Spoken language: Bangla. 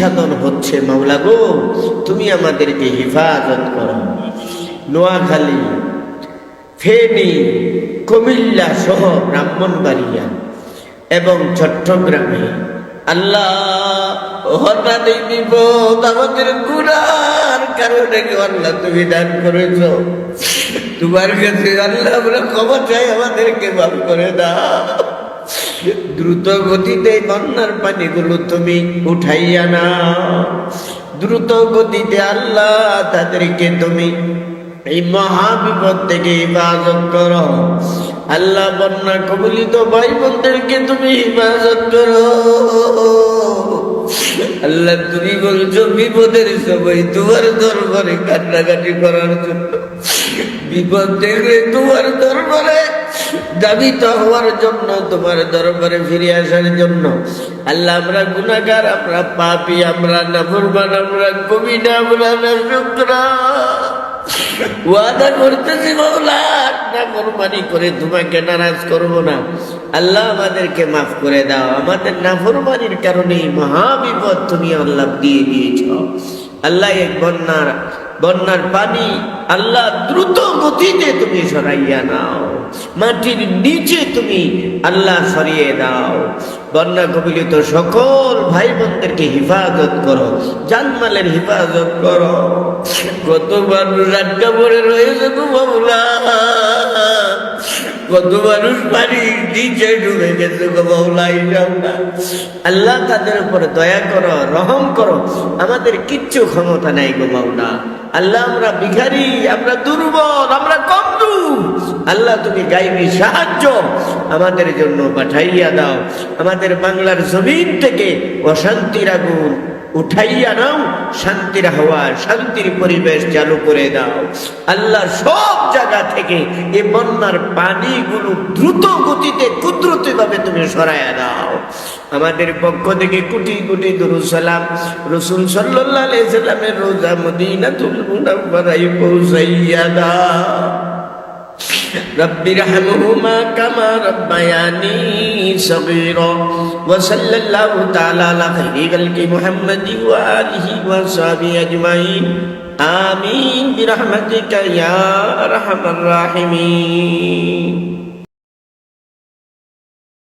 সাধন হচ্ছে, মাওলা গো, তুমি আমাদেরকে হেফাজত করো। নোয়াখালী, ফেনী, কুমিল্লা সহ ব্রাহ্মণবাড়িয়া এবং চট্টগ্রামে আল্লাহ হঠাৎ এই বিপদ আমাদের গুণার কারণে আল্লাহ তুমি দান করেছ। তোমার কাছে আল্লাহ আমরা ক্ষমা চাই, আমাদেরকে মাফ করে দাও। দ্রুত গতিতে বন্যার পানিগুলো তুমি উঠাইয়া না দ্রুত গতিতে আল্লাহ তাদেরকে তুমি এই মহাবিপদ থেকে হেফাজত করো। আল্লাহ বন্যা কবলিত ভাই বোনদেরকে তুমি হেফাজত করো। আল্লাহ তুমি বলছো, বিপদের সময় তোমার দরবারে কান্নাকাটি করার জন্য, বিপদ দেখলে তোমার দরবারে দাবিত হওয়ার জন্য, তোমার দরবারে ফিরে আসার জন্য। আল্লাহ, আমরা গুণাগার আমরা পাপি, আমরা নাফরমান আমরা কবি না আমরা না ওয়াদা করতেছি, মাওলা, না কোরবানি করে তোমাকে নারাজ করব না। আল্লাহ, আমাদেরকে মাফ করে দাও। আমাদের নাফরমানির কারণে মহাবিপদ তুমি আল্লাহ দিয়ে দিয়েছ। আল্লাহ, এক বন্যার বন্যার পানি আল্লাহ দ্রুত গতিতে তুমি সরাইয়া নাও। মাটির নিচে তুমি আল্লাহ সরিয়ে দাও। বন্যা কবিলিত সকল ভাই বোনদেরকে হেফাজত করো, জানমালের হেফাজত করো। কতবার রাজ্যা পরে রয়েছে তো বাবুলা কত মানুষ পানি নিচে ডুবে গেছে আল্লাহ তাদের উপরে দয়া করো, রহম করো। আমাদের কিচ্ছু ক্ষমতা নাই গো বাবুলা আল্লাহ আমরা ভিখারি, আমরা দুর্বল, আমরা কমজু আল্লাহ তুমি গাইবি সাহায্য আমাদের জন্য পাঠাইয়া দাও। আমাদের বাংলার জমিন থেকে অশান্তির আগুন উঠাইয়া নাও, শান্তির হাওয়া শান্তির পরিবেশ চালু করে দাও। আল্লাহ সব জায়গা থেকে এ বন্যার পানিগুলো দ্রুত গতিতে কুদরতি ভাবে তুমি সরাইয়া দাও। আমাদের পক্ষ থেকে কোটি কোটি দুরুসালাম রসুল সাল্লাহ সাল্লামের রোজা মদিনাতুল মুনাফারাই পৌঁছাইয়া দাও। رب ارحمهما كما ربياني صغيرا. وصلى الله تعالى على خير خلق محمد وآله وصحبه أجمعين. آمين برحمتك يا أرحم الراحمين.